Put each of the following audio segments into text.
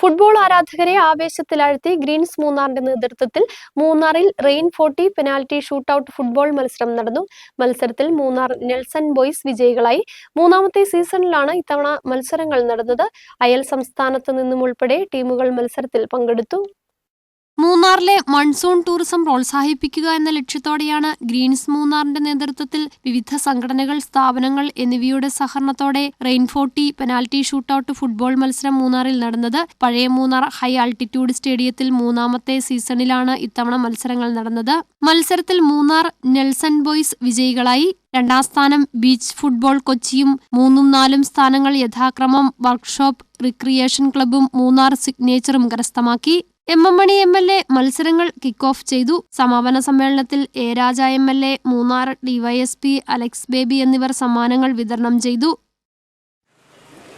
Football ആരാധകരെ ആവേശത്തിലാഴ്ത്തി Green's മൂന്നാറിന്റെ നേതൃത്വത്തിൽ മൂന്നാറിൽ rain forty penalty shootout football മത്സരം നടന്നു. മത്സരത്തിൽ മൂന്നാർ നെൽസൺ ബോയ്സ് വിജയികളായി. മൂന്നാമത്തെ സീസണിലാണ് ഇത്തവണ മത്സരങ്ങൾ നടന്നത്. അയൽ സംസ്ഥാനത്ത് നിന്നും ഉൾപ്പെടെ ടീമുകൾ മത്സരത്തിൽ പങ്കെടുത്തു. മൂന്നാറിലെ മൺസൂൺ ടൂറിസം പ്രോത്സാഹിപ്പിക്കുക എന്ന ലക്ഷ്യത്തോടെയാണ് ഗ്രീൻസ് മൂന്നാറിന്റെ നേതൃത്വത്തിൽ വിവിധ സംഘടനകൾ സ്ഥാപനങ്ങൾ എന്നിവയുടെ സഹകരണത്തോടെ റെയിൻഫോർട്ടി പെനാൽറ്റി ഷൂട്ടൌട്ട് ഫുട്ബോൾ മത്സരം മൂന്നാറിൽ നടന്നത്. പഴയ മൂന്നാർ ഹൈ ആൾട്ടിറ്റ്യൂഡ് സ്റ്റേഡിയത്തിൽ മൂന്നാമത്തെ സീസണിലാണ് ഇത്തവണ മത്സരങ്ങൾ നടന്നത്. മത്സരത്തിൽ മൂന്നാർ നെൽസൺ ബോയ്സ് വിജയികളായി. രണ്ടാം സ്ഥാനം ബീച്ച് ഫുട്ബോൾ കൊച്ചിയും മൂന്നും നാലും സ്ഥാനങ്ങൾ യഥാക്രമം വർക്ക്ഷോപ്പ് റിക്രിയേഷൻ ക്ലബും മൂന്നാർ സിഗ്നേച്ചറും കരസ്ഥമാക്കി. M M Mani M L A മത്സരങ്ങൾ കിക്ക് ഓഫ് ചെയ്തു. സമാപന സമ്മേളനത്തിൽ A Raja M L A Munnar DYSP Alex Baby എന്നിവർ സമ്മാനങ്ങൾ വിതരണം ചെയ്തു.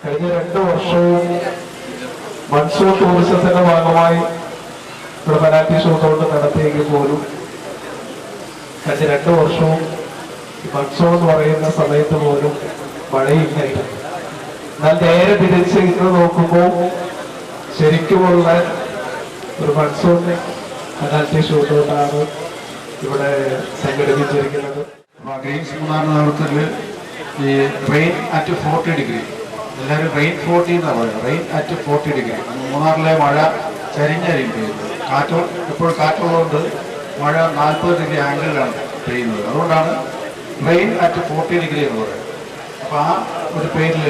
കഴിഞ്ഞ രണ്ട് വർഷവും മത്സ്യ ടൂറിസത്തിന്റെ ഭാഗമായി ഇവിടെ പെനാൽറ്റി ഷോട്ടോട്ട് നടത്തിയെങ്കിൽ പോലും കഴിഞ്ഞ രണ്ട് വർഷവും മത്സ്യം എന്ന് പറയുന്ന സമയത്ത് പോലും മഴയില്ല എന്നാൽ നേരെ തിരിച്ച് ഇന്ന് നോക്കുമ്പോൾ ശരിക്കുമുള്ള ഒരു മൺസൂൺ പെനാൽറ്റി ഷൂട്ടൗട്ടാണ് ഇവിടെ സംഘടിപ്പിച്ചിരിക്കുന്നത്. ഗ്രീൻസ് മൂന്നാം നേതൃത്വത്തിൽ ഈ റെയിൻ അറ്റ് ഫോർട്ടി ഡിഗ്രി. എല്ലാവരും റെയിൻ ഫോർട്ടി എന്നാണ് പറയുന്നത് റെയിൻ അറ്റ് ഫോർട്ടി ഡിഗ്രി. മൂന്നാറിലെ മഴ ചരിഞ്ഞരിയും പെയ്യുന്നത് കാറ്റ് എപ്പോഴും കാറ്റുള്ളതുകൊണ്ട് മഴ നാൽപ്പത് ഡിഗ്രി ആംഗിളിലാണ് പെയ്യുന്നത്. അതുകൊണ്ടാണ് റെയിൻ അറ്റ് ഫോർട്ടി ഡിഗ്രി എന്ന് പറയുന്നത്. അപ്പോൾ ആ ഒരു പേരിൽ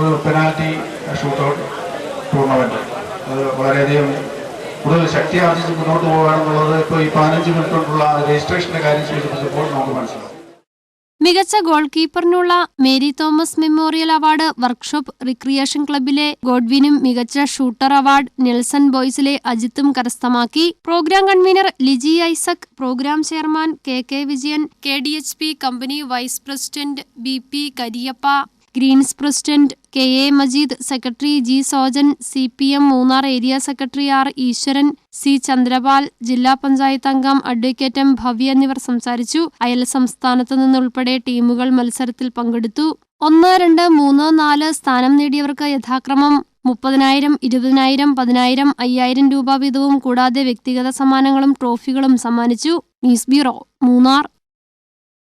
ഒരു പെനാൽറ്റി ഷൂട്ടൗട്ട് ടൂർണമെന്റ്. അത് വളരെയധികം കൂടുതൽ ശക്തി ആർജിച്ച് മുന്നോട്ട് പോകുകയാണെന്നുള്ളത് ഇപ്പോൾ ഈ പതിനഞ്ച് മിനിറ്റ് കൊണ്ടുള്ള രജിസ്ട്രേഷന്റെ കാര്യം ചോദിച്ചപ്പോൾ നമുക്ക് മനസ്സിലാവും മികച്ച goal കീപ്പറിനുള്ള Mary Thomas memorial award workshop recreation ക്ലബിലെ ഗോഡ്വിനും മികച്ച ഷൂട്ടർ അവാർഡ് നെൽസൺ ബോയ്സിലെ അജിത്തും കരസ്ഥമാക്കി. Programme convener Liji Isaac programme chairman K K Vijayan K D H P company vice president B P Kariappa Greens president K A Majeed secretary G Sojan C P M Munnar area secretary R Eswaran C Chandrapal ജില്ലാ പഞ്ചായത്ത് അംഗം advocate M Bhavya എന്നിവർ സംസാരിച്ചു. അയൽ സംസ്ഥാനത്ത് നിന്നുൾപ്പെടെ ടീമുകൾ മത്സരത്തിൽ പങ്കെടുത്തു. ഒന്ന് രണ്ട് മൂന്ന് നാല് സ്ഥാനം നേടിയവർക്ക് യഥാക്രമം മുപ്പതിനായിരം ഇരുപതിനായിരം പതിനായിരം അയ്യായിരം രൂപ വീതവും കൂടാതെ വ്യക്തിഗത സമ്മാനങ്ങളും ട്രോഫികളും സമ്മാനിച്ചു. News bureau Munnar.